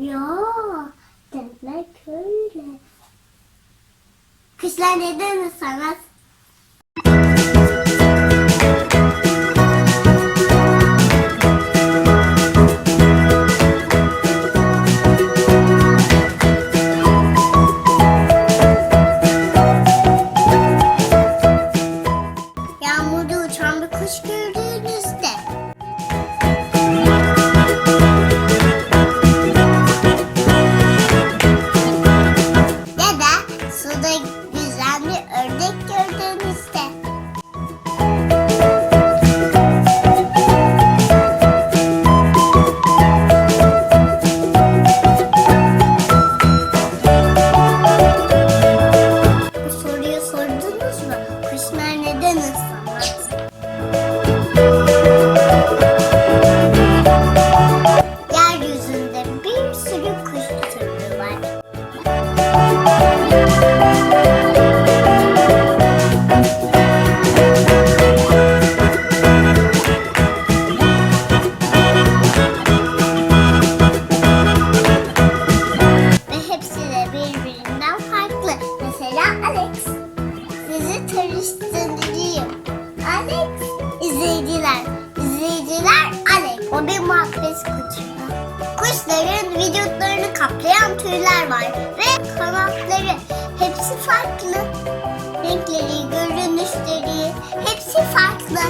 Ya demek öyle. Kuşlar neden ıslanmaz? Bir muhabbet kuşu. Kuşların vücutlarını kaplayan tüyler var. Ve kanatları. Hepsi farklı. Renkleri, görünüşleri hepsi farklı.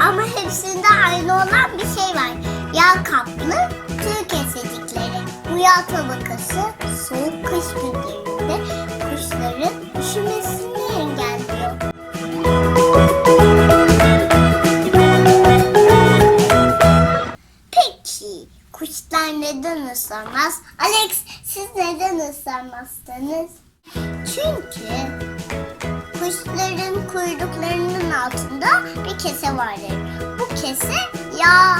Ama hepsinde aynı olan bir şey var. Yağ kaplı tüy kesecikleri. Bu yağ tabakası soğuk kış günlerinde kuşların neden ıslanmazsınız? Çünkü Kuşların kuyruklarının altında bir kese vardır. Bu kese yağ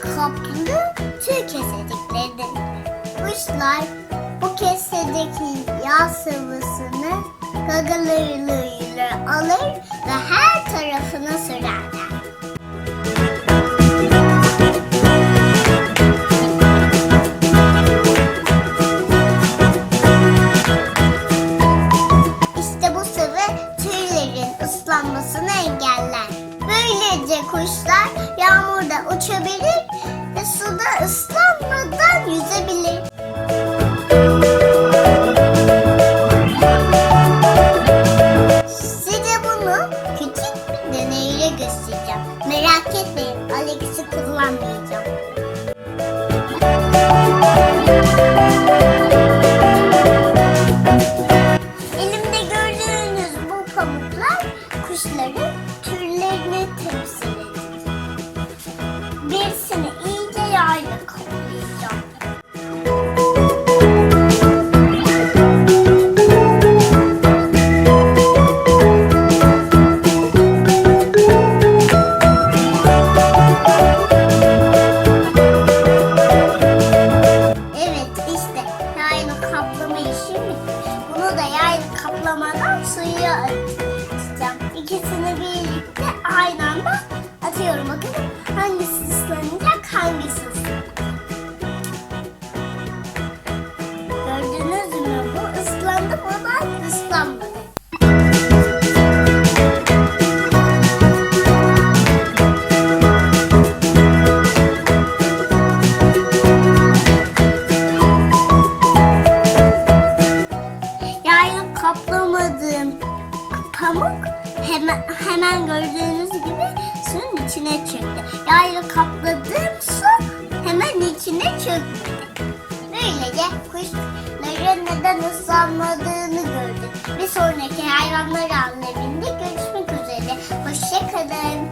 kaplı tüy kesedikleridir. Kuşlar bu kesedeki yağ sıvısını gagalarıyla alır ve her tarafına sürerler. Kuşlar yağmurda uçabilir ve suda ıslanmadan yüzebilir. Size bunu küçük bir deneyle göstereceğim. Merak etmeyin, Alex'i kullanmayacağım. Elimde gördüğünüz bu pamuklar kuşların türlerini temsil edecek. Birisini iyice yağla kaplayacağım. Kaplama işi bitti. Bunu da yaylı kaplamadan suya atacağım. İkisini birlikte aynı anda neden hızlanmadığını gördük. Bir sonraki hayvanlar anlamında görüşmek üzere. Hoşçakalın.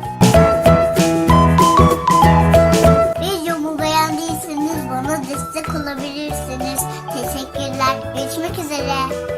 Videomu beğendiyseniz bana destek olabilirsiniz. Teşekkürler. Görüşmek üzere.